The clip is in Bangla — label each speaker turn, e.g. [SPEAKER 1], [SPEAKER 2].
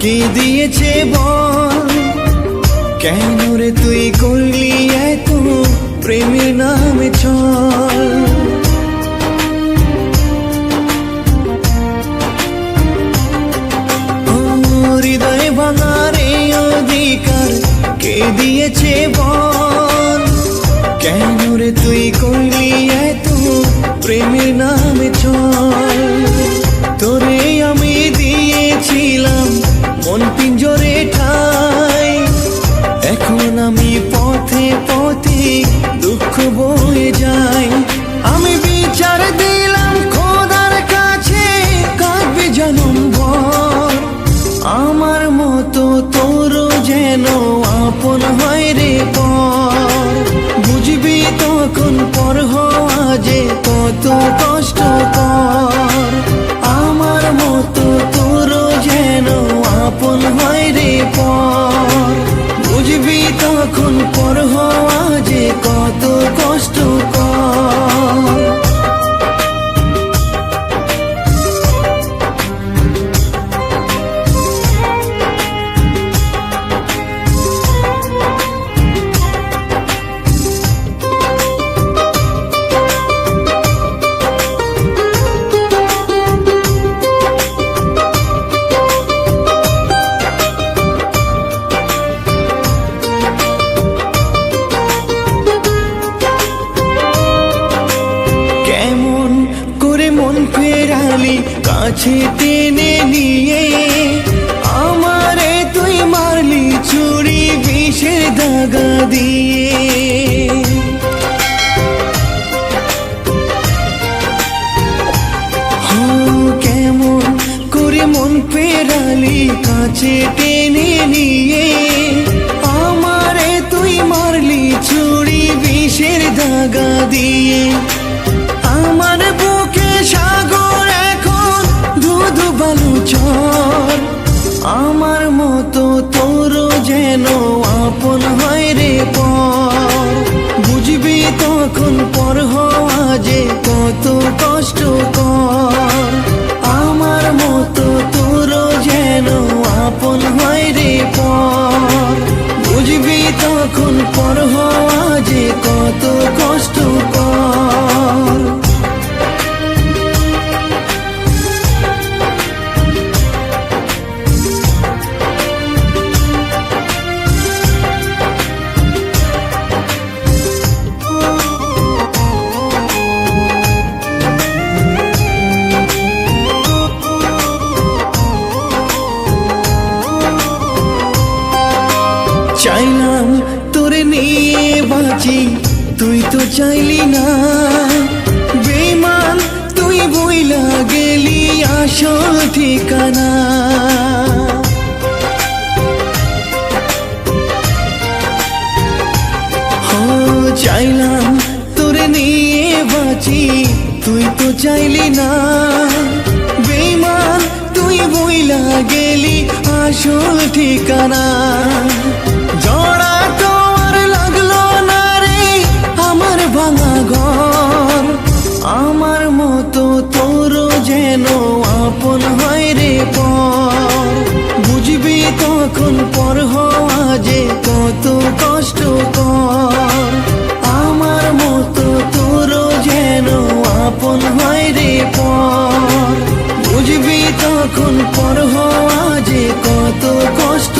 [SPEAKER 1] দিয়েছে বল? কেন রে তুই করলি এত প্রেমের নামে চল? হৃদয় ভাঙার অধিকার কে দিয়েছে বল? কেন রে তুই করলি এত প্রেমের নামে চল? পথে পথে দুঃখ বয়ে যাই আমি বিচার দিলাম খোদার কাছে, কাঁদবে জনম আমার মতো তোর যেন আপন হয় রে পর। বুঝবি তখন পর হওয়া যে কত কষ্ট কর আমার মতো তোর যেন আপন হয় রে পর। বুঝবি তখন পর ফেরালি কাছে টেনে নিয়ে আমারে তুই মারলি চুরি বিষের দাগা দিয়ে। কেমন করে মন ফেরালি, কাছে টেনে নিয়ে আমারে তুই মারলি চুরি বিষের দাগা দিয়ে। চর। আমার মতো তোর যেন আপন হয় রে পর। বুঝবি তখন পর হওয়া যে কত কষ্ট কর আমার মতো তোর যেন আপন হয় রে পর। বুঝবি তখন পর হওয়া যে কত কষ্ট চাইলাম তোরে নিয়ে বাঁচি, তুই তো চাইলি না। বেমান তুই বইলা গেলি আসল ঠিকানা। চাইলাম তোরে নিয়ে বাঁচি, তুই তো চাইলি না। বেমান তুই বইলা গেলি আসল ঠিকানা। তখন পর হওয়া যে কত কষ্ট।